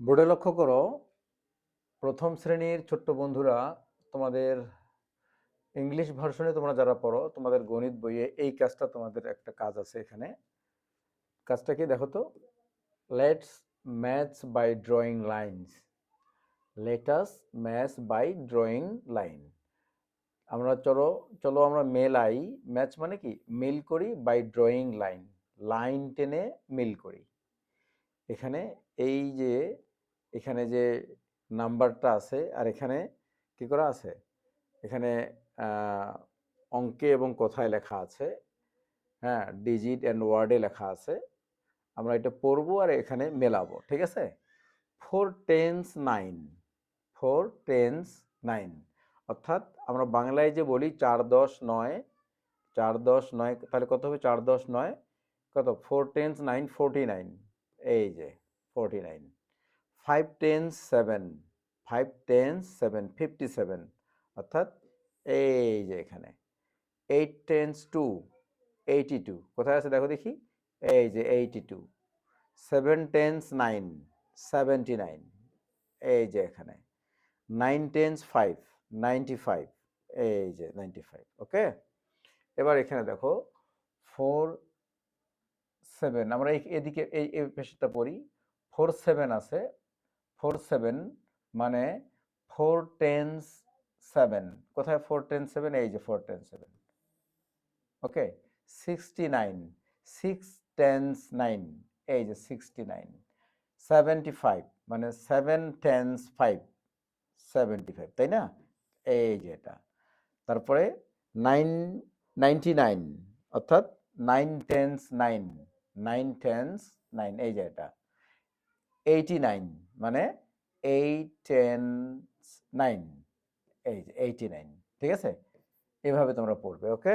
বোর্ডে লক্ষ্য করো, প্রথম শ্রেণির ছোট্ট বন্ধুরা তোমাদের ইংলিশ ভার্সনে তোমরা যারা পড়ো, তোমাদের গণিত বইয়ে এই কাজটা তোমাদের একটা কাজ আছে এখানে। কাজটা কি দেখো তো? Let's maths by drawing lines let us maths by drawing line আমরা চলো চলো আমরা মেলাই। ম্যাচ মানে কি? মিল করি বাই ড্রয়িং লাইন লাইন টেনে মিল করি। এখানে এই যে এখানে যে নাম্বারটা আছে আর এখানে কি করা আছে? এখানে অঙ্কে এবং কথায় লেখা আছে হ্যাঁ ডিজিট অ্যান্ড ওয়ার্ডে লেখা আছে। আমরা এটা পড়ব আর এখানে মেলাবো, ঠিক আছে? Four tens nine four tens nine অর্থাৎ আমরা বাংলায় যে বলি চার দশ নয়, চার দশ নয়, তাহলে কত হবে? চার দশ নয়। কত? Four tens nine forty nine এই যে forty nine five tens seven five tens seven fifty seven অর্থাৎ এই যে এখানে eight tens two eighty two কোথায় আছে দেখো দেখি? এই যে eighty two seven tens nine seventy nine এই যে এখানে nine tens five ninety five এই যে নাইনটি ফাইভ ওকে? এবার এখানে দেখো ফোর সেভেন আমরা এদিকে এই পেশটা পড়ি ফোর সেভেন আছে ফোর সেভেন মানে ফোর টেন্স সেভেন। কোথায় ফোর টেন সেভেন? এই যে four ten seven. Okay? Sixty nine. Six tens nine. এই যে সিক্সটি নাইন। Seventy five. মানে seven tens five. Seventy five, তাই না? এই যে এটা। তারপরে নাইন নাইনটি নাইন। অর্থাৎ nine tens nine. Nine tens nine. এই যে এটা। Eighty nine. মানে এইট টেন্স নাইন এই এইটি নাইন ঠিক আছে? এভাবে তোমরা পড়বে ওকে